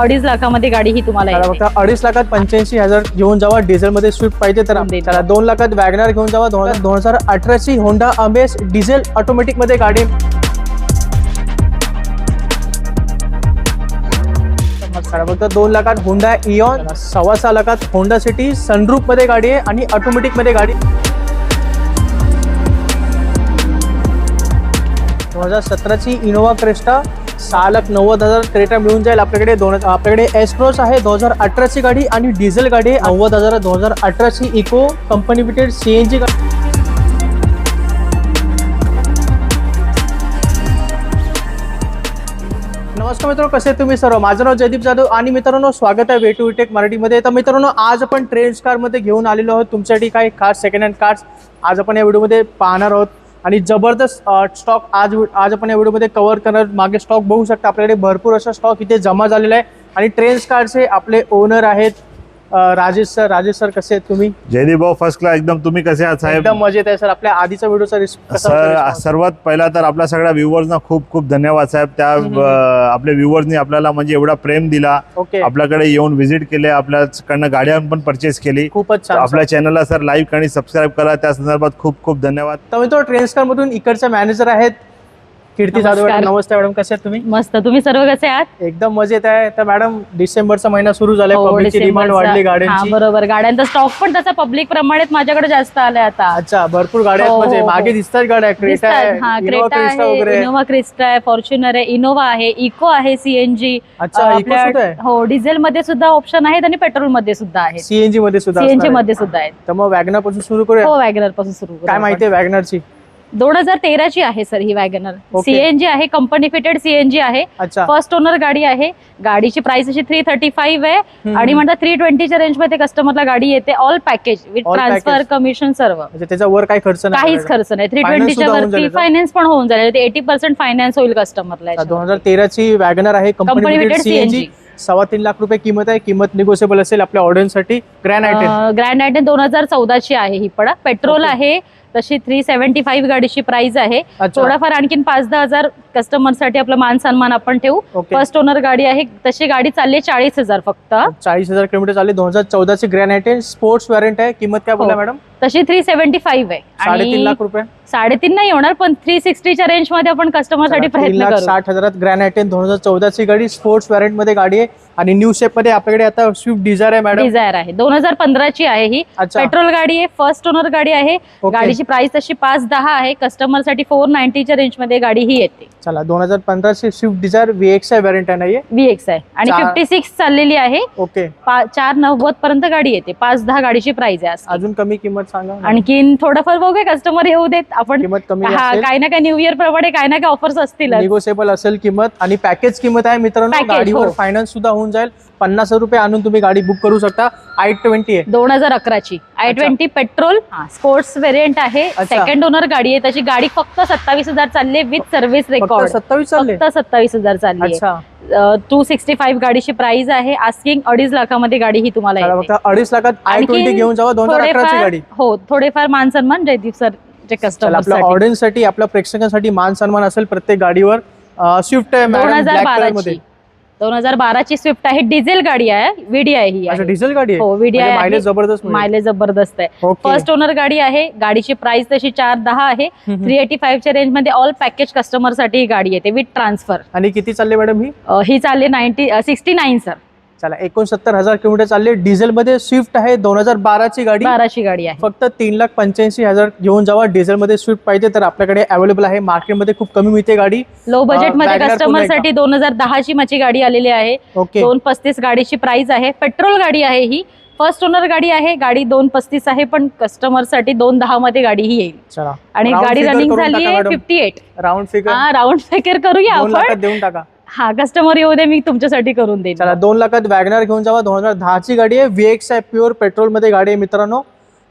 अडीच लाखामध्ये गाडी ही तुम्हाला. फक्त अडीच लाखात पंच्याऐंशी हजार घेऊन जावा डिझेल मध्ये स्विफ्ट पाहिजे तर. त्याला दोन लाखात वॅगनार घेऊन जावा दोन दोन हजार अठराची होंडा अमेस डिझेल ऑटोमॅटिकमध्ये गाडी फक्त दोन लाखात होंडा इऑन सव्वा सहा लाखात होंडा सिटी सनरूफमध्ये गाडी आहे आणि ऑटोमॅटिकमध्ये गाडी दोन हजार सतराची इनोवा क्रेस्टा सहा लाख नव्वद हजार क्रेटा मिळून जाईल आपल्याकडे. दोन आपल्याकडे एस आहे दोन हजार अठराची गाडी आणि डिझेल गाडी नव्वद हजार दोन हजार अठराची इको कंपनी फिटेड सीएनजी गाडी. नमस्कार मित्रांनो कसे तुम्ही सर्व? माझं नाव जयदीप जाधव आणि मित्रांनो स्वागत आहे वे टू टेक मराठीमध्ये. तर मित्रांनो आज आपण ट्रेंड्स कारमध्ये घेऊन आलेलो आहोत. तुमच्यासाठी काही खास सेकंड हँड कार्स आज आपण या व्हिडिओमध्ये पाहणार आहोत. आणि जबरदस्त स्टॉक आज आज आपण या व्हिडिओमध्ये कव्हर करणार मागे स्टॉक बघू शकता. आपल्याकडे भरपूर असा स्टॉक इथे जमा झालेला आहे. आणि ट्रेन्स कारचे आपले ओनर आहेत. राजेश सर राजेश सर कसे आहेत तुम्ही? जयदीप भाऊ फर्स्ट क्लास एकदम तुम्ही कसे आहात साहेब? एकदम मजेत आहे सर. आपल्या आधीचा व्हिडिओचा होता सर? सर्वात पहिला तर आपल्या सगळ्या व्ह्युअर्सना खूप खूप धन्यवाद साहेब. त्या आपल्या व्ह्युअर्सनी आपल्याला म्हणजे एवढा प्रेम दिला. आपल्याकडे येऊन व्हिजिट केले आपल्याकडनं गाड्या पण परचेस केली. खूपच आपल्या चॅनलला सर लाईक आणि सबस्क्राईब करा. त्या संदर्भात खूप खूप धन्यवाद. तर मित्रांनो ट्रेंड्स कार मधून इकडच्या मॅनेजर आहेत. कीर्ती जाधव. मॅडम नमस्ते मॅडम कसे आहेत तुम्ही? मस्त. तुम्ही सर्व कसे आहात? एकदम मजेत आहे. तर मॅडम डिसेंबरचा महिना सुरू झालाय. हो, पब्लिकची डिमांड डिसेंबरचा- वाढली हा गाड्यांची बरोबर. गाड्यांचा स्टॉक पण तसा पब्लिक प्रमाणेच माझ्याकडे जास्त आलाय आता. अच्छा भरपूर गाड्या आहेत हो, म्हणजे हो, हो. मागे दिसतात गाड्या. क्रेटा. आहे हा इनोवा क्रेटा क्रिस्टा आहे वगैरे. इनोवा क्रिस्टा आहे फॉर्च्युनर आहे इनोवा आहे इको आहे सीएनजी अच्छा सुद्धा आहे? हो डिझेल मध्ये सुद्धा ऑप्शन आहेत आणि पेट्रोलमध्ये सुद्धा आहेत. सीएनजी मध्ये सुद्धा सीएनजी असणार आहे. मध्ये सुद्धा आहेत. तर मग वॅगनरपासून सुरू करूया? हो वॅगनरपासून सुरू करू काय आपण. माहितीये वॅगनरची दोन हजार तेराची आहे सर ही वॅगनर. सीएनजी आहे कंपनी फिटेड सीएनजी आहे. फर्स्ट ओनर गाडी आहे. गाडीची प्राइस अशी थ्री थर्टी फाईव्ह आहे. आणि म्हणतात थ्री ट्वेंटीच्या रेंजमध्ये कस्टमरला गाडी येते all package with transfer. Commission सर्व. म्हणजे त्याच्या वर काही खर्च काहीच खर्च नाही. थ्री ट्वेंटीच्या वरती? फायनान्स पण होऊन जाईल. एटी पर्सेंट फायनान्स होईल कस्टमरला दोन हजार तेराची वॅगनर आहे कंपनी फिटेड सीएनजी सव्वा तीन लाख रुपये किंमत आहे. किंमत निगोशिएबल असेल आपल्या ऑडियन्ससाठी ग्रँड आयटेम ग्रँड आयटन दोन हजार चौदाची आहे ही पण. पेट्रोल. आहे तशी थ्री सेव्हन्टी फाईव्ह गाडीची प्राइस आहे. थोडाफार आणखीन पाच दहा हजार कस्टमरसाठी आपलं मान सन्मान आपण ठेवू. फर्स्ट ओनर गाडी आहे. तशी गाडी चालली चाळीस हजार फक्त. चाळीस हजार किलोमीटर चालले. दोन हजार चौदाची ग्रँड आयटेन स्पोर्ट्स वॅरंट आहे. किंमत काय बोला हो. मॅडम? तशी थ्री सेव्हन्टी फाईव्ह आहे. साडेतीन लाख रुपये? साडेतीन नाही होणार पण थ्री सिक्स्टीच्या रेंजमध्ये आपण कस्टमरसाठी तीन प्रयत्न करू. साठ हजारात आयटेन दोन हजार चौदाची गाडी स्पोर्ट्स वॅरंटमध्ये गाडी आहे. आणि न्यू शेपमध्ये आपल्याकडे आता स्विफ्ट डिझायर आहे मॅडम डिझायर आहे. दोन हजार पंधराची आहे ही. पेट्रोल गाडी आहे फर्स्ट ओनर गाडी आहे. गाडीची प्राइस तशी पाच दहा आहे. कस्टमरसाठी फोर नाईन्टीच्या रेंजमध्ये गाडी ही येते. चला दोन हजार पंधराची स्विफ्ट डिझायर व्ही एक्स आहे वॅरंट आहे नाहीये व्ही एक्स आहे आणि फिफ्टी सिक्स चाललेली आहे. ओके चार नव्वद पर्यंत गाडी येते. पाच दहा गाडीची प्राइस आहे. अजून कमी किंमत सांगा आणखीन थोडंफार बघूया कस्टमर येऊ देत. आपण किंमत कमी हा असेल. काही ना काही न्यू इयर प्रमाणे काही ना काही ऑफर्स असतील निगोशिएबल असेल किंमत आणि पॅकेज किंमत आहे मित्रांनो Package, गाडीवर हो. फायनान्स सुद्धा होऊन जाईल. पन्नास रुपये आणून तुम्ही गाडी बुक करू शकता. आय ट्वेंटी आहे. दोन हजार अकराची. I. Twenty petrol sports variant आहे. सेकंड ओनर गाडी आहे. त्याची गाडी फक्त सत्तावीस हजार चालली विथ सर्व्हिस रेकॉर्ड सत्तावीस फक्त सत्तावीस हजार चालली टू सिक्स्टी फाईव्ह गाडीची प्राइस आहे. आस्किंग अडीच लाखामध्ये गाडी ही तुम्हाला अडीच लाखात आय ट्वेंटी घेऊन जावा. दोन गाडी. हो थोडेफार मान सन्मान जयदीप सर कस्टमर आपल्या ऑडियन्ससाठी आपल्या प्रेक्षकांसाठी मान सन्मान असेल प्रत्येक गाडीवर. स्विफ्ट आहे दोन हजार ब्लॅक कलरमध्ये. बाराची दोन हजार बाराची स्विफ्ट आहे. डिझेल गाडी आहे. व्हीडी आहे ही अच्छा. डिझेल गाडी हो व्हीडी आहे मायलेज जबरदस्त मिळेल. मायलेज जबरदस्त आहे. ओके. फर्स्ट ओनर गाडी आहे. गाडीची प्राइस तशी चार दहा आहे. हम्म. थ्री एटी फाईव्हच्या रेंजमध्ये ऑल पॅकेज कस्टमरसाठी ही गाडी येते. विथ ट्रान्सफर आणि किती चालले मॅडम ही? ही चालली नाईन्टी सिक्स्टी नाईन सर चला एकोणसत्तर हजार किलोमीटर चालले. डिझेल मध्ये स्विफ्ट आहे दोन हजार बाराची गाडी. बाराची गाडी आहे. फक्त तीन लाख पंच्याऐंशी हजार घेऊन जावा. डिझेल मध्ये स्विफ्ट पाहिजे तर आपल्याकडे अवेलेबल आहे. मार्केटमध्ये खूप कमी मिळते गाडी. लो बजेटमध्ये Wagner कस्टमरसाठी दोन हजार दहाची माझी गाडी आलेली आहे. ओके. दोन पस्तीस गाडीची प्राइस आहे. पेट्रोल गाडी आहे ही. फर्स्ट ओनर गाडी आहे. गाडी दोन पस्तीस आहे पण कस्टमरसाठी दोन दहा मध्ये गाडी ही येईल. आणि गाडी रनिंग झाली आहे. Fifty eight round figure round figure करूया आपण. लाखात देऊन टाका. हा कस्टमर येऊ दे मी तुमच्यासाठी करून देईन. चला दोन लाखात वॅगनर घेऊन जावा. दोन हजार दहाची गाडी आहे. व्ही एक्स आहे प्युअर पेट्रोलमध्ये गाडी आहे मित्रांनो.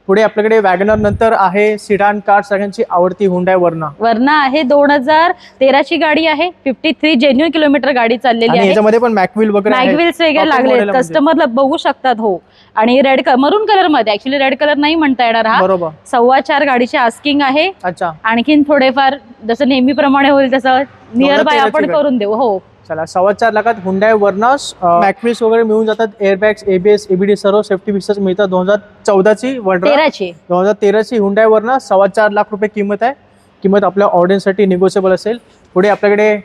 पुढे आपल्याकडे वॅगनर नंतर आहे सिडान कार सगळ्यांची आवडती हुंडाय वरना वरना आहे दोन हजार तेराची गाडी आहे. फिफ्टी थ्री जेन्युन किलोमीटर गाडी चाललेली आहे. याच्यामध्ये पण मॅकविल वगैरे. मॅगविल्स वगैरे लागले. कस्टमरला बघू शकतात हो. आणि रेड मरून कलरमध्ये. ऍक्च्युली रेड कलर नाही म्हणता येणार हा. बरोबर. सव्वा चार गाडीची आस्किंग आहे. अच्छा. आणखीन थोडेफार जसं नेहमीप्रमाणे होईल तसं नियर बाय 2013 ची आपण. करून देऊ. हो. चला सव्वा चार लाखात हुंडाय वर्नास मॅक्विस वगैरे मिळून जातात. एअरबॅग्स एबीएस एबीडी सर्व सेफ्टी फीचर्स मिळतात. दोन हजार चौदाची तेराची. दोन हजार तेराची हुंडाय वर्ना सव्वा चार लाख रुपये किंमत आहे. किंमत आपल्या ऑडियन्ससाठी निगोशिएबल असेल. पुढे आपल्याकडे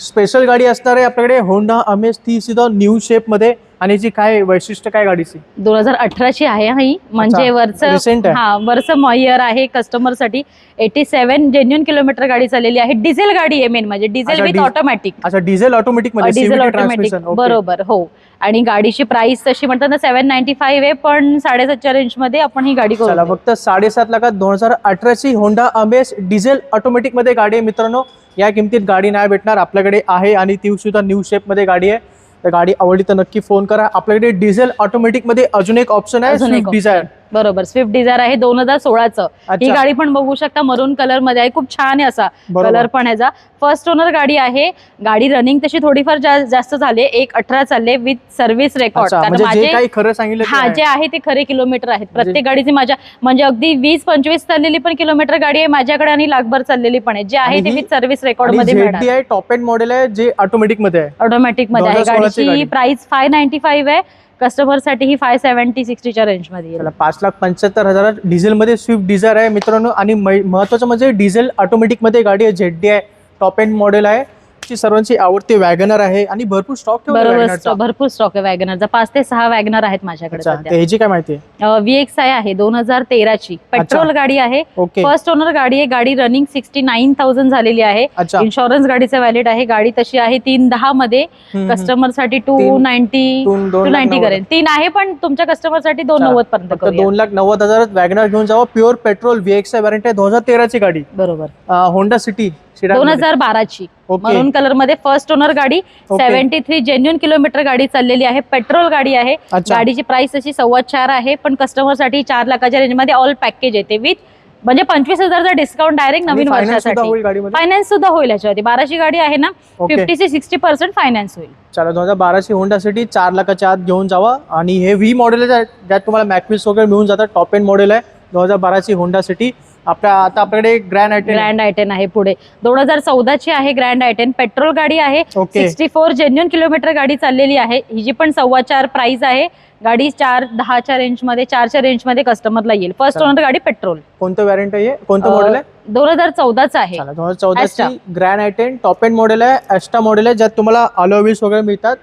स्पेशल गाडी असणार आहे. आपल्याकडे होंडा अमेज ती सुद्धा न्यू शेपमध्ये आणि याची काय वैशिष्ट्य काय गाडीची? दोन हजार अठराची आहे हा. ही म्हणजे आहे. हा वरचं मॉइयर आहे कस्टमरसाठी. एटी सेव्हन जेन्युन किलोमीटर गाडी चाललेली आहे. डिझेल गाडी आहे मेन म्हणजे. डिझेल विथ ऑटोमॅटिक अच्छा डिझेल ऑटोमॅटिक डिझेल ऑटोमॅटिक. बरोबर हो. आणि गाडीची प्राइस तशी म्हणतात ना सेव्हन नाईन्टी फाईव्ह आहे पण साडेसातच्या रेंजमध्ये आपण ही गाडी करू फक्त साडेसात लाखात दोन हजार अठराची होंडा अमेज डिझेल ऑटोमॅटिकमध्ये गाडी आहे मित्रांनो. या किमतीत गाडी नाही भेटणार आपल्याकडे आहे आणि ती सुद्धा न्यू शेपमध्ये गाडी आहे. तर गाडी आवडली तर नक्की फोन करा. आपल्याकडे डिझेल ऑटोमॅटिकमध्ये अजून एक ऑप्शन आहे डिझायर बरोबर. स्विफ्ट डिझायर आहे दोन हजार सोळाचं. ही. गाडी पण बघू शकता मरून कलरमध्ये आहे. खूप छान आहे असा. कलर पण ह्याचा फर्स्ट ओनर गाडी आहे. गाडी रनिंग तशी थोडीफार जास्त झाले एक अठरा चालले विथ सर्व्हिस रेकॉर्ड अच्छा जे काही खरं सांगितलं ते हा. जे आहे ते खरे किलोमीटर आहेत. म्हणजे- प्रत्येक गाडीची माझ्या म्हणजे अगदी वीस पंचवीस चाललेली पण किलोमीटर गाडी आहे माझ्याकडे आणि लाखभर चाललेली पण आहे. जे आहे ते विथ सर्व्हिस रेकॉर्डमध्ये टॉप एंड मॉडेल आहे जे ऑटोमॅटिकमध्ये आहे. ऑटोमॅटिकमध्ये आहे. 2016 ची गाडीची गाडी. प्राइस फाय नाईन्टी फाईव्ह आहे. कस्टमरसाठी ही फाय सेव्हन्टी सिक्स्टीच्या रेंजमध्ये येईल. पाच लाख पंच्याहत्तर हजारात डिझेलमध्ये स्विफ्ट डिझायर आहे. मित्रांनो आणि मै- महत्त्वाचं म्हणजे डिझेल ऑटोमॅटिकमध्ये गाडी आहे. झेड डी आहे टॉप एंड मॉडेल आहे. ची सर्वांची आवडती वॅगनर आहे आणि भरपूर स्टॉक बरोबर भरपूर स्टॉक आहे वॅगनरचा पाच ते सहा वॅगनर आहेत माझ्याकडे ह्याची काय माहिती? आहे व्ही एक्स आय आहे दोन हजार तेराची. पेट्रोल गाडी आहे. फर्स्ट ओनर गाडी आहे गाडी रनिंग सिक्स्टी नाईन थाउजंड झालेली आहे. इन्शुरन्स गाडीचं व्हॅलिड आहे गाडी तशी आहे तीन दहा मध्ये. कस्टमरसाठी टू नाईन्टी टू नाईन्टी. करेल तीन आहे पण तुमच्या कस्टमरसाठी दोन नव्वद पर्यंत. दोन लाख नव्वद हजारात वॅगनर घेऊन जावं. Pure petrol V X warranty आहे दोन हजार तेराची गाडी. बरोबर. होंडा सिटी दोन हजार बाराची. मरून कलरमध्ये फर्स्ट ओनर गाडी. सेव्हन्टी थ्री जेन्युन किलोमीटर गाडी चाललेली आहे. पेट्रोल गाडी आहे. गाडीची प्राइस अशी सव्वा चार आहे पण कस्टमरसाठी चार लाखाच्या रेंजमध्ये ऑल पॅकेज येते विथ म्हणजे पंचवीस हजारचा डिस्काउंट डायरेक्ट नवीन फायनान्स सुद्धा वर्षासाठी फायनान्स सुद्धा होईल याच्यावरती. बाराची गाडी आहे ना फिफ्टी ते सिक्स्टी पर्सेंट फायनान्स होईल. चला दोन हजार बाराची होंडा सिटी चार लाखाच्या आत घेऊन जावा. आणि हे व्ही मॉडेल आहे ज्यात तुम्हाला मॅक्विस वगैरे मिळून जातात टॉप एंड मॉडेल आहे. दोन हजार बाराची होंडा सिटी आपल्या आता आपल्याकडे ग्रँड आयटेन ग्रँड आयटेन आहे पुढे. दोन हजार चौदाची आहे ग्रँड आयटेन पेट्रोल गाडी आहे. सिक्स्टी फोर जेन्युन किलोमीटर गाडी चाललेली आहे. हिची पण सव्वा चार प्राइस आहे गाडी चार दहाच्या रेंजमध्ये चारच्या रेंजमध्ये कस्टमरला येईल. फर्स्ट. ओनर गाडी पेट्रोल कोणतं व्हॅरंट आहे हे? कोणतं मॉडेल आहे? दोन हजार चौदाचा आहे. दोन हजार चौदाची ग्रँड आयटेन टॉप एंड मॉडेल आहे. ॲस्टा मॉडेल आहे ज्यात तुम्हाला अलोवीस वगैरे मिळतात.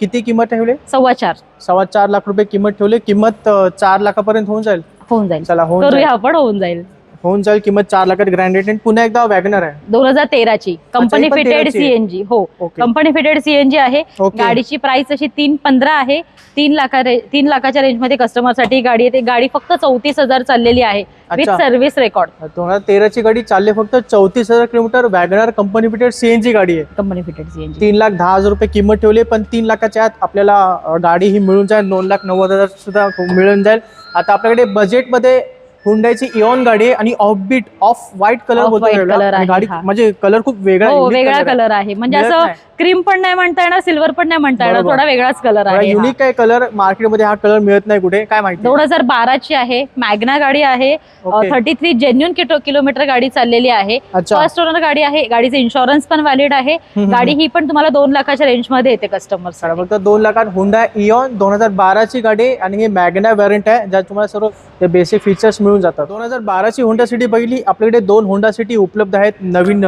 किती किंमत ठेवली? सव्वा चार. सव्वा चार लाख रुपये किंमत ठेवली. किंमत चार लाखापर्यंत होऊन जाईल. होऊन जाईल. चला होऊन आपण होऊन जाईल. होऊन जाईल किंमत चार लाखात ग्रँड आयटेन पुन्हा एकदा वॅगनर आहे. दोन हजार तेराची. कंपनी पण फिटेड 13 ची आहे. सीएनजी हो ओके. कंपनी फिटेड सीएनजी आहे. ओके. गाडीची प्राइस अशी तीन पंधरा आहे. तीन लाखा रे- तीन लाखाच्या रेंजमध्ये कस्टमरसाठी गाडी येते गाडी फक्त चौतीस हजार चाललेली आहे विथ अच्छा. सर्व्हिस रेकॉर्ड दोन हजार तेराची गाडी चालली फक्त चौतीस हजार kilometre. WagonR company fitted CNG गाडी आहे. कंपनी फिटेड सीएनजी तीन लाख दहा हजार रुपये किंमत ठेवली पण तीन लाखाच्या आत आपल्याला अं, गाडी ही मिळून जाईल. दोन लाख नव्वद हजार सुद्धा मिळून जाईल. आता आपल्याकडे बजेटमध्ये हुंडाईची इऑन गाडी आहे आणि offbeat off white colour Off बोलतो white याला. color आणि आहे, गाडी हा. म्हणजे कलर खूप वेगळा हो unique वेगळा. कलर आहे म्हणजे मिळत असं नाही. क्रीम पण नाही म्हणता येणार सिल्वर पण नाही म्हणता येणार बरोबर. थोडा वेगळाच कलर आहे हा. युनिक काय कलर मार्केटमध्ये हा कलर मिळत नाही कुठे काय माहिती दोन हजार बाराची आहे मॅग्ना गाडी आहे. थर्टी थ्री जेन्युन किलोमीटर गाडी चाललेली आहे अच्छा फर्स्ट ओनर गाडी आहे गाडीचं इन्शुरन्स पण व्हॅलिड आहे हम्म, गाडी ही पण तुम्हाला दोन लाखाच्या रेंजमध्ये येते कस्टमर फक्त दोन लाखात हुंडा इऑन दोन हजार बाराची गाडी आहे आणि ही मॅग्ना व्हॅरियंट आहे ज्यात तुम्हाला सर्व बेसिक फीचर्स मिळून जातात. दोन हजार बाराची होंडा सिटी पहिली आपल्याकडे दोन होंडा सिटी उपलब्ध आहेत नवीन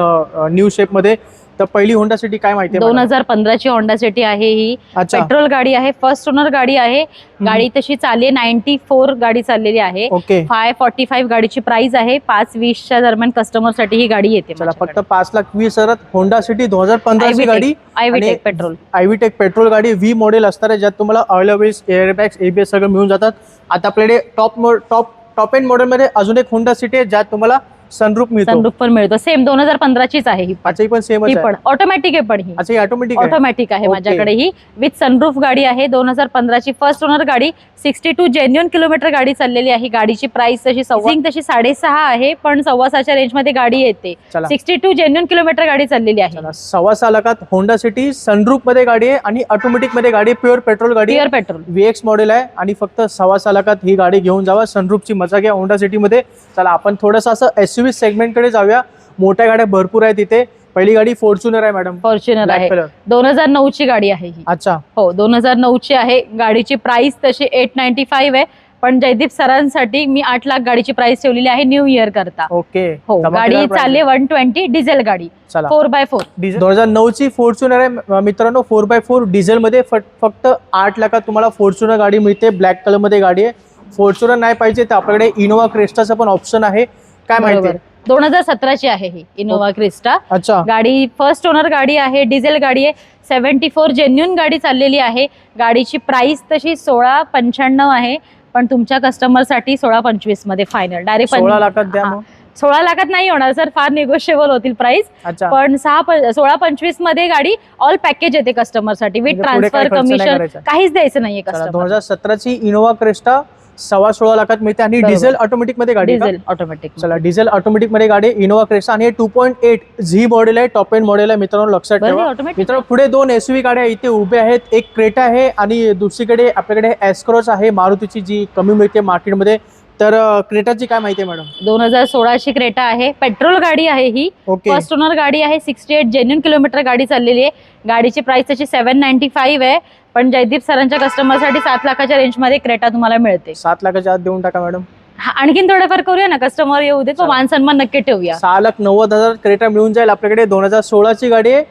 न्यू शेपमध्ये तर पहिली होंडा सिटी काय माहिती आहे दोन? हजार पंधराची होंडा सिटी आहे ही. पेट्रोल गाडी आहे फर्स्ट ओनर गाडी आहे. गाडी तशी चालली नाईन्टी फोर गाडी चाललेली आहे. ओके. फाय फॉर्टी फाईव्ह गाडीची प्राइस आहे पाच वीसच्या दरम्यान कस्टमरसाठी ही गाडी येते चला फक्त पाच लाख वीस हजारात होंडा सिटी दोन हजार पंधराची गाडी आयव्ही आणि- टेक पेट्रोल आयव्हीटेक पेट्रोल गाडी व्ही मॉडेल असणार आहे ज्यात तुम्हाला ऑइलवेज एअरबॅग्स एबीएस सगळं मिळून जातात. आता आपल्याकडे टॉप टॉप टॉप एंड मॉडेलमध्ये अजून एक होंडा सिटी आहे ज्यात तुम्हाला सनरूप मिळतो. सनरूफ पण मिळतो. सेम दोन हजार पंधराचीच आहे ही अच्छा ही पण सेमच ही पण. ऑटोमॅटिक आहे पण ही. अच्छा ही ऑटोमॅटिक आहे. ऑटोमॅटिक आहे. माझ्याकडे ही. विथ सनरूफ गाडी आहे दोन हजार पंधराची. फर्स्ट ओनर गाडी सिक्स्टी टू जेन्युन किलोमीटर गाडी चाललेली आहे. गाडीची प्राइस तशी सव्वा तशी साडेसहा आहे पण सव्वा सहाच्या रेंजमध्ये गाडी येते. सिक्स्टी टू जेन्युन किलोमीटर गाडी चाललेली आहे. सव्वा सहा लाखात होंडा सिटी सनरूफमध्ये गाडी आहे आणि ऑटोमॅटिकमध्ये गाडी प्युअर पेट्रोल गाडी pure petrol V X model आहे आणि फक्त सव्वा सहा लाखात ही गाडी घेऊन जावा. सनरूफची मजा घ्या होंडा सिटीमध्ये चला आपण थोडंसं असं एस यू व्ही सेगमेंटकडे जाऊया. मोठ्या गाड्या भरपूर आहेत तिथे पहिली गाडी फॉर्च्युनर आहे मॅडम फॉर्च्युनर आहे. दोन हजार नऊ ची गाडी आहे ही. अच्छा. हो दोन हजार नऊ ची आहे. गाडीची प्राइस तशी एट नाईन्टी फाईव्ह आहे. पण जयदीप सरांसाठी मी आठ लाख गाडीची प्राइस ठेवलेली आहे न्यू इयर करता. ओके. हो गाडी चालली वन ट्वेंटी डिझेल गाडी. फोर बाय फोर दोन हजार नऊ ची फॉर्च्युनर आहे. मित्रांनो फोर बाय फोर डिझेल मध्ये फक्त आठ लाखात तुम्हाला फॉर्च्युनर गाडी मिळते. ब्लॅक कलरमध्ये गाडी आहे. फॉर्च्युनर नाही पाहिजे तर आपल्याकडे इनोवा क्रेस्टाचा पण ऑप्शन आहे. काय माहिती? दोन हजार सतराची आहे ही इनोवा क्रिस्टा अच्छा. गाडी फर्स्ट ओनर गाडी आहे डिझेल गाडी आहे सेव्हन्टी फोर जेन्युन गाडी चाललेली आहे. गाडीची प्राइस तशी सोळा पंच्याण्णव आहे पण तुमच्या कस्टमरसाठी सोळा पंचवीसमध्ये फायनल डायरेक्ट सोळा लाखात द्या मग. सोळा लाखात नाही होणार सर फार निगोशिएबल होतील प्राइस अच्छा. पण सहा प- सोळा पंचवीसमध्ये गाडी ऑल पॅकेज येते कस्टमरसाठी विथ म्हणजे पुढे काही ट्रान्सफर खर्च नाही कमिशन करायचा. काहीच द्यायचं नाहीये दोन कस्टमर हजार सतराची इनोवा क्रेस्टा सव्वा सोळा लाखात मिळते आणि. डिझेल ऑटोमॅटिकमध्ये गाडी? डिझेल ऑटोमॅटिक चला डिझेल ऑटोमॅटिकमध्ये गाडी इनोवा क्रेस्टा आणि two point eight Z model आहे टॉप एंड मॉडेल आहे. मित्रांनो लक्षात ठेवा. मित्रांनो पुढे दोन एस गाड्या इथे उभ्या आहेत. एक क्रेटा आहे आणि दुसरीकडे आपल्याकडे एस्क्रॉस आहे. मारुतीची जी कमी मिळते मार्केटमध्ये. तर क्रेटाची काय माहिती आहे मॅडम दोन हजार सोळाची क्रेटा आहे. पेट्रोल गाडी आहे ही. फर्स्ट ओनर गाडी आहे. सिक्स्टी एट जेन्युन किलोमीटर गाडी चाललेली आहे. गाडीची प्राइस त्याची सेव्हन नाईन्टी फाईव्ह आहे. पण जयदीप सरांच्या कस्टमरसाठी सात लाखाच्या रेंजमध्ये क्रेटा तुम्हाला मिळते. सात लाखाच्या आत देऊन टाका मॅडम. हा, आणखीन थोडंफार करूया ना कस्टमर येऊ दे. मान सन्मान नक्की ठेवूया. सहा लाख नव्वद हजार क्रेटा मिळून जाईल आपल्याकडे. दोन हजार सोळाची गाडी आहे.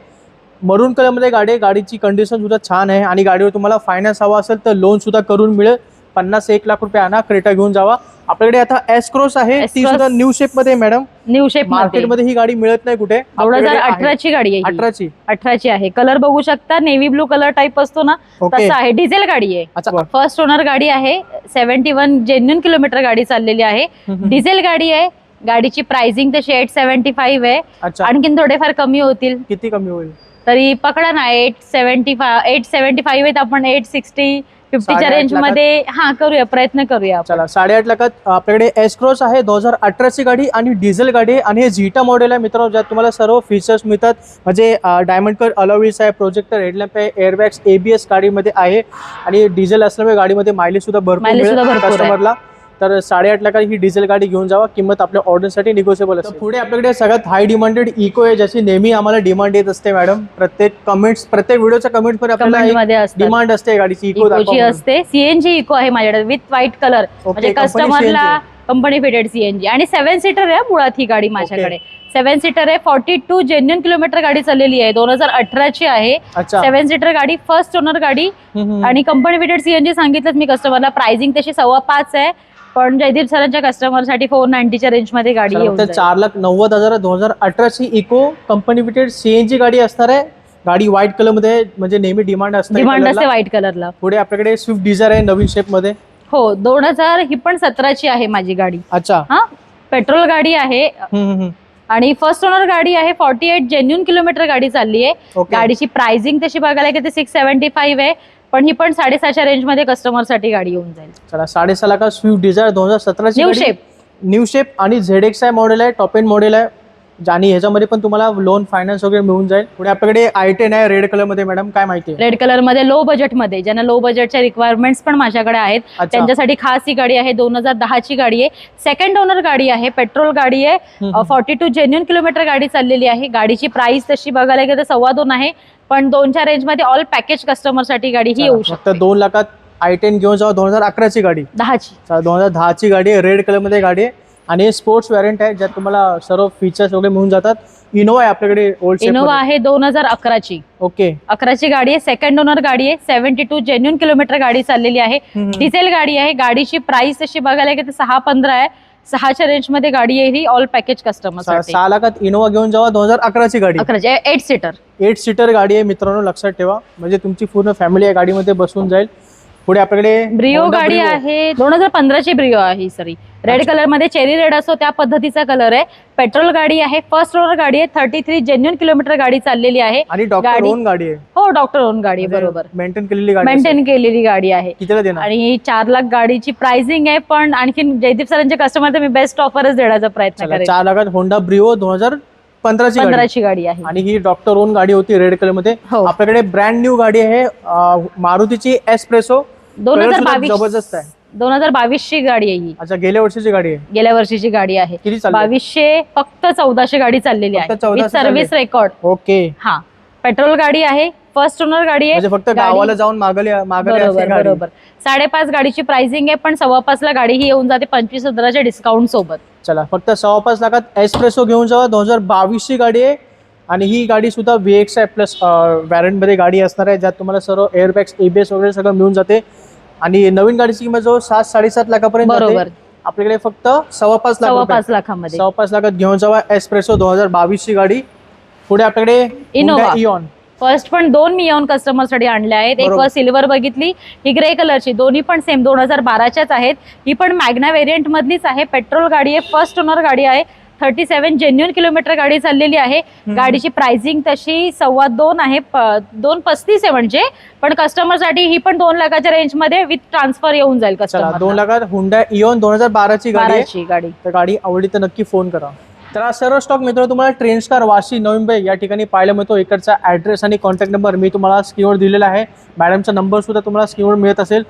मरून कलरमध्ये गाडी आहे. गाडीची कंडिशन सुद्धा छान आहे. आणि गाडीवर तुम्हाला फायनान्स हवा असेल तर लोन सुद्धा करून मिळेल. पन्नास एक लाख रुपये आणा क्रेटा घेऊन जावा. आपल्याकडे आता एस क्रॉस आहे ती S-Cross. सुद्धा न्यू शेपमध्ये आहे मॅडम न्यू शेपमध्ये. मार्केटमध्ये ही गाडी मिळत नाही कुठे. दोन हजार आपल्याकडे आहे. अठराची गाडी आहे ही. अठराची. अठराची आहे. कलर बघू शकता नेव्ही ब्लू कलर टाईप असतो ना ओके तसा आहे. डिझेल गाडी आहे. अच्छा. फर्स्ट ओनर गाडी आहे. सेव्हन्टी वन जेन्युन किलोमीटर गाडी चाललेली आहे. हम्म. डिझेल गाडी आहे. गाडीची प्राइसिंग तशी एट सेव्हन्टी फाईव्ह आहे. अच्छा. आणखीन थोडेफार कमी होतील. किती कमी होईल? तरी पकडा ना eight seventy five eight seventy five आहेत आपण एट सिक्स्टी फिफ्टीच्या रेंजमध्ये हा करूया प्रयत्न करूया. चला साडेआठ लाखात आपल्याकडे एस क्रॉस आहे दोन हजार अठराची गाडी आणि डिझेल गाडी आहे आणि हे झिटा मॉडेल आहे मित्रांनो ज्यात तुम्हाला सर्व फीचर्स मिळतात म्हणजे डायमंड कर अलॉवीस आहे प्रोजेक्टर हेडलॅम्प आहे एअरबॅग्स एबीएस गाडीमध्ये आहे आणि डिझेल असल्यामुळे गाडीमध्ये मायलेज सुद्धा भरपूर. कस्टमरला तर साडेआठ लाखात ही डिझेल गाडी घेऊन जावा. किंमत आपल्या ऑर्डरसाठी निगोशिएबल असते पुढे आपल्याकडे सगळ्यात हाय डिमांडेड इको आहे ज्याची नेहमी आम्हाला डिमांड येत असते मॅडम प्रत्येक कमेंट्स प्रत्येक व्हिडिओच्या कमेंटमध्ये कमेंट आपल्याला डिमांड असते गाडीची इको असते. सीएनजी इको आहे माझ्याकडे विथ व्हाईट कलर म्हणजे कस्टमरला कंपनी फिटेड सीएनजी आणि सेव्हन सीटर आहे मुळात ही गाडी माझ्याकडे. सेव्हन सीटर आहे फॉर्टी टू जेन्युन किलोमीटर गाडी चाललेली आहे. दोन हजार अठराची आहे. सेव्हन सीटर गाडी फर्स्ट ओनर गाडी. आणि कंपनी फिटेड सीएनजी सांगितलं मी कस्टमरला प्राइसिंग तशी सव्वा पाच आहे. पण जयदीप सरांच्या कस्टमरसाठी फोर नाईन्टीच्या रेंजमध्ये गाडी जाईल. चार लाख नव्वद हजार दोन हजार अठराची इको कंपनी सीएनजी गाडी असणार आहे. गाडी व्हाईट कलरमध्ये म्हणजे नेहमी डिमांड असते डिमांड असते. व्हाईट कलरला पुढे आपल्याकडे स्विफ्ट डिझायर आहे नवीन शेपमध्ये. हो दोन हजार ही पण सतराची आहे माझी गाडी. अच्छा. हा पेट्रोल गाडी आहे. आणि फर्स्ट ओनर गाडी आहे फॉर्टी एट जेन्युन किलोमीटर गाडी चालली आहे. गाडीची प्राइसिंग तशी बघायला गेली सिक्स सेव्हन्टी फाईव्ह आहे. पण ही पण साडेसहाच्या रेंजमध्ये कस्टमरसाठी गाडी येऊन जाईल. चला साडेसहा लाखात स्विफ्ट डिझायर दोन हजार सतराची न्यू शेप न्यू शेप आणि झेड एक्स आय मॉडेल आहे टॉप एंड मॉडेल आहे. आणि ह्याच्यामध्ये पण तुम्हाला लोन फायनान्स वगैरे मिळून जाईल. पुढे आपल्याकडे आय टेन आहे रेड कलरमध्ये मॅडम काय माहिती रेड कलरमध्ये लो बजेटमध्ये ज्यांना लो बजेटच्या रिक्वायरमेंट्स पण माझ्याकडे आहेत. अच्छा. त्यांच्यासाठी खास ही गाडी आहे दोन हजार दहाची गाडी आहे. सेकंड ओनर गाडी आहे पेट्रोल गाडी आहे. हम्म. फॉर्टी टू जेन्युन किलोमीटर गाडी चाललेली आहे. गाडीची प्राइस तशी बघायला गेलं तर सव्वा दोन आहे. पण दोनच्या रेंजमध्ये ऑल पॅकेज कस्टमरसाठी गाडी ही येऊ फक्त शकते. दोन लाखात आय टेन घेऊन जावा दोन हजार अकराची गाडी. दहाची. दोन हजार दहाची गाडी आहे रेड कलरमध्ये गाडी आहे. आणि स्पोर्ट्स वॅरियंट आहे ज्यात तुम्हाला सर्व फीचर्स वगैरे मिळून जातात. इनोवा आहे आपल्याकडे ओल्ड इनोवा आहे दोन हजार अकराची. ओके. अकराची गाडी आहे सेकंड ओनर गाडी आहे सेव्हन्टी टू जेन्युन किलोमीटर गाडी चाललेली आहे. डिझेल गाडी आहे गाडीची प्राइस तशी बघायला गेली तर सहा पंधरा आहे. सहाच्या रेंजमध्ये गाडी आहे ही ऑल पॅकेज कस्टमरसाठी सहा लाखात इनोवा घेऊन जावा दोन हजार अकराची गाडी. अकराची एट सीटर एट सीटर गाडी आहे मित्रांनो लक्षात ठेवा. म्हणजे तुमची पूर्ण फॅमिली या गाडीमध्ये बसून जाईल. पुढे आपल्याकडे ब्रिओ गाडी. आहे दोन हजार पंधराची ब्रिओ आहे सॉरी रेड. कलरमध्ये चेरी रेड असतो त्या पद्धतीचा कलर आहे. पेट्रोल गाडी आहे. फर्स्ट ओनर गाडी आहे. थर्टी थ्री जेन्युन किलोमीटर गाडी चाललेली आहे. आणि डॉक्टर ओन गाडी आहे. हो डॉक्टर ओन गाडी आहे बरोबर. मेंटेन केलेली गाडी मेंटेन केलेली गाडी आहे. आणि चार लाख गाडीची प्राइसिंग आहे पण आणखीन जयदीप सरांचे कस्टमर मी बेस्ट ऑफरच देण्याचा प्रयत्न करेन. चार लाखात होंडा ब्रिओ दोन हजार पंधराची गाडी. पंधराची गाडी आहे. आणि ही डॉक्टर ओन गाडी होती रेड कलरमध्ये. हो. आपल्याकडे ब्रँड न्यू गाडी आहे मारुतीची एस्प्रेसो दोन हजार बावीस जबरदस्त आहे. दोन हजार बावीसची गाडी आहे ही. अच्छा गेल्या वर्षीची गाडी आहे? गेल्या वर्षीची गाडी आहे. किती चालली बावीसशे फक्त चौदाशे गाडी चाललेली फक्त आहे. 1400 विथ सर्व्हिस रेकॉर्ड ओके. हा. पेट्रोल गाडी आहे फर्स्ट ओनर गाडी आहे. म्हणजे फक्त गाडी- गावाला जाऊन मागली मागली बरोबर साडेपाच गाडीची प्राइसिंग आहे पण सव्वा पाचला गाडी ही येऊन जाते पंचवीस हजाराच्या डिस्काउंट सोबत. चला फक्त सव्वा पाच लाखात एस्प्रेसो घेऊन जावा. दोन हजार बावीसची गाडी आहे आणि ही गाडी सुद्धा व्ही एक्स आहे प्लसमध्ये गाडी असणार आहे ज्यात तुम्हाला सर्व एअरबॅग्स एबीएस वगैरे सगळं मिळून जाते. आणि नवीन गाडीची किंमत जो सात साडेसात लाखापर्यंत. बरोबर. आपल्याकडे फक्त सव्वा पाच लाख सव्वा. पाच लाखामध्ये. सव्वा पाच लाखात घेऊन जावा एस्प्रेसो दोन हजार बावीसची गाडी. पुढे आपल्याकडे. इऑन फर्स्ट पण दोन मी येऊन कस्टमरसाठी आणल्या आहेत. एक. सिल्वर बघितली ही ग्रे कलरची दोन्ही पण सेम दोन हजार बाराच्याच आहेत. ही पण मॅग्ना व्हेरियंट मधलीच आहे. पेट्रोल गाडी आहे. फर्स्ट ओनर गाडी आहे. थर्टी सेव्हन जेन्युन किलोमीटर गाडी चाललेली आहे. गाडीची प्राइसिंग तशी सव्वा दोन आहे दोन पस्तीस आहे म्हणजे पण कस्टमरसाठी ही पण दोन लाखाच्या रेंजमध्ये विथ ट्रान्सफर येऊन जाईल चला दोन कस्टमर लाखात हुंडा इऑन दोन हजार बाराची गाडी गाडी. तर गाडी आवडली तर नक्की फोन करा. तर हा सर्व स्टॉक मित्र तुम्हाला ट्रेन्सकार वाशी नवी मुंबई या ठिकाणी पाहायला मिळतो. इकडचा ॲड्रेस आणि कॉन्टॅक्ट नंबर मी तुम्हाला स्क्रीनवर दिलेला आहे. मॅडमचा नंबर सुद्धा तुम्हाला स्क्रीनवर मिळत असेल.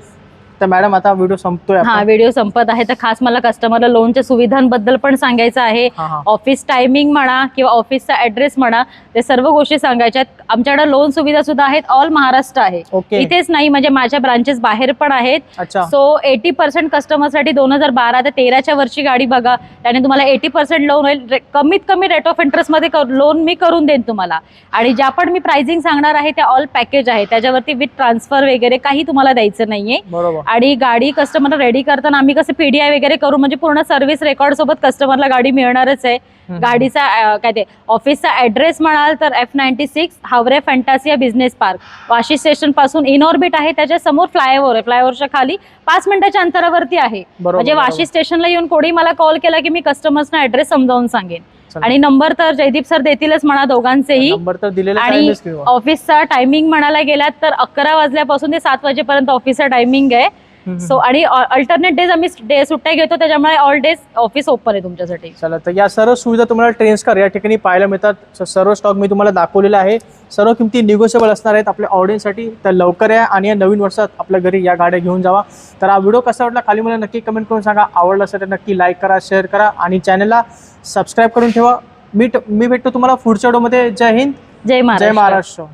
तर मॅडम आता व्हिडिओ संपतोय हा. व्हिडिओ संपत आहे. तर खास मला कस्टमरला लोनच्या सुविधांबद्दल पण सांगायचं आहे. ऑफिस टायमिंग म्हणा किंवा ऑफिसचा ऍड्रेस म्हणा ते सर्व गोष्टी सांगायच्या आहेत. आमच्याकडे लोन सुविधा सुद्धा आहेत. ऑल महाराष्ट्र आहे. ओके इथेच नाही म्हणजे माझ्या ब्रांचेस बाहेर पण आहेत. सो एटी पर्सेंट कस्टमरसाठी दोन हजार बारा ते तेराच्या वर्षी गाडी बघा. त्याने तुम्हाला एटी पर्सेंट लोन होईल. कमीत कमी रेट ऑफ इंटरेस्टमध्ये लोन मी करून देईन तुम्हाला. आणि ज्या पण मी प्राइसिंग सांगणार आहे त्या ऑल पॅकेज आहे. त्याच्यावरती विथ ट्रान्सफर वगैरे काही तुम्हाला द्यायचं नाहीये. बरोबर. आणि गाडी कस्टमरला रेडी करताना आम्ही कसं पीडीआय वगैरे करू म्हणजे पूर्ण सर्व्हिस रेकॉर्ड सोबत कस्टमरला गाडी मिळणारच आहे. गाडीचा काय ते ऑफिसचा ऍड्रेस म्हणाल तर F ninety six Haware Fantasia business park Vashi स्टेशनपासून इनऑर्बिट आहे त्याच्यासमोर फ्लायओव्हर आहे फ्लायओव्हरच्या खाली पाच मिनिटाच्या अंतरावरती आहे म्हणजे. वाशी स्टेशनला येऊन कोणी मला कॉल केला की मी कस्टमर्सना ऍड्रेस समजावून सांगेन. आणि नंबर तर जयदीप सर देतीलच म्हणा दोघांचेही. नंबर तर दिलेला आणि ऑफिसचा टायमिंग म्हणायला गेलात तर अकरा वाजल्यापासून ते सात वाजेपर्यंत ऑफिसचा टायमिंग आहे. हम्म, सो आणि अल्टरनेट डेज आम्ही डे सुट्ट्या घेतो त्याच्यामुळे ऑल डेज ऑफिस ओपन आहे तुमच्यासाठी. चला तर या सर्व सुविधा तुम्हाला ट्रेन्सकार या ठिकाणी पाहायला मिळतात. स- सर्व स्टॉक मी तुम्हाला दाखवलेला आहे. सर्व किमती निगोशिएबल असणार आहेत आपल्या ऑडियन्ससाठी तर लवकर या आणि या नवीन वर्षात आपल्या घरी या गाड्या घेऊन जावा. तर हा व्हिडिओ कसा वाटला खाली मला नक्की कमेंट करून सांगा. आवडला असेल तर नक्की लाईक करा शेअर करा आणि चॅनलला सबस्क्राईब करून ठेवा. मी मी भेटतो तुम्हाला पुढच्या व्हिडिओमध्ये. जय हिंद. जय महाराष्ट्र.